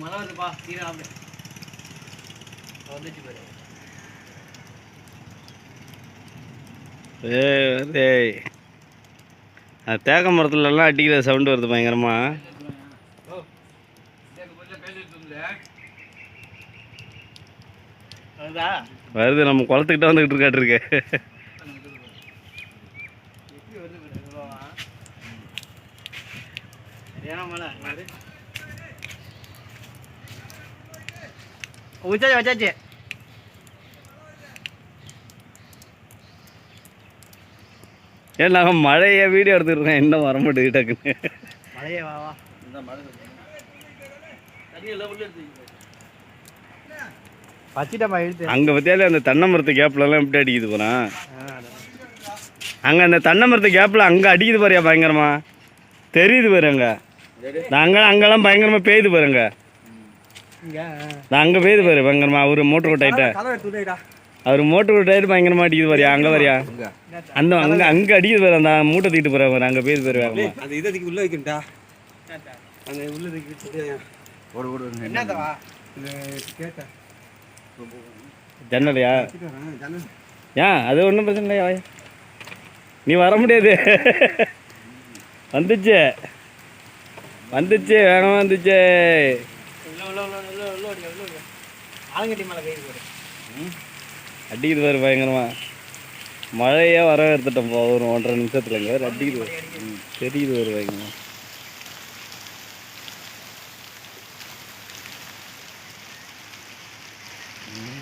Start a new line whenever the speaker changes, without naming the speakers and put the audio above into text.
மழை வருதுப்பா அப்படி வந்துச்சு பாரு
ஏய் தேக்க மரத்துலலாம் அடிக்கிற சவுண்டு வருது பயங்கரமா.
ஓ இதுக்கு கொஞ்சம் பேசிட்டு இருந்தேன் அதுதா
வருது நம்ம குளத்துக்கிட்ட வந்துக்கிட்டு இருக்காட்டிருக்கு.
சரியான மழை வச்சாச்சு வச்சாச்சு
ஏன் நாங்கள் மழையை வீடியோ எடுத்துருக்கோம் இன்னும் வர மாட்டேங்குது டக்குன்னு.
மழையே வா வா.
அங்கே பற்றியாலே அந்த தென்னை மரத்து கேப்லலாம் எப்படி அடிக்குது
அதான்.
அங்கே அந்த தென்னை மரத்து கேப்பில் அங்கே அடிக்குது பாரியா பயங்கரமா? தெரியுது பாரு அங்கே. அங்கே அங்கெல்லாம் பயங்கரமாக பெய்யுது பாருங்க. நான் அங்கே பெய்யுது பாரு பயங்கரமா. அவர் மோட்டர் கொட்டாயிட்ட அவர் மோட்டர் கொட்டாயிட்டு பயங்கரமாக அடிக்குது பாரியா அங்கே வரியா அந்த அங்கே அங்கே அடிக்குது பாரு. அந்த மூட்டை தூக்கிட்டு போகிற பாரு. அங்கே பெய்யுது பாரு வேகமா.
அந்த இதை தூக்கி உள்ள வைக்கண்டா அந்த உள்ள தூக்கி ஓடு ஓடு
என்னத்தவா
கேட்டேன்
ஜன்னலையா?
ஜன்னல்.
ஏன் அது ஒன்றும் பிரச்சனை இல்லையா? வாயா. நீ வர முடியாது. வந்துச்சு. வந்துச்சு. வேகமாக வந்துச்சு.
ஆலங்கட்டி மேலே கை
அடிக்குது பாரு பயங்கரமாக மழையே வர போ ஒரு ஒன்றரை நிமிஷத்துல இங்கே வேறு அடிக்குது தெரியுது ஒரு பயங்கரமா. Mm-hmm.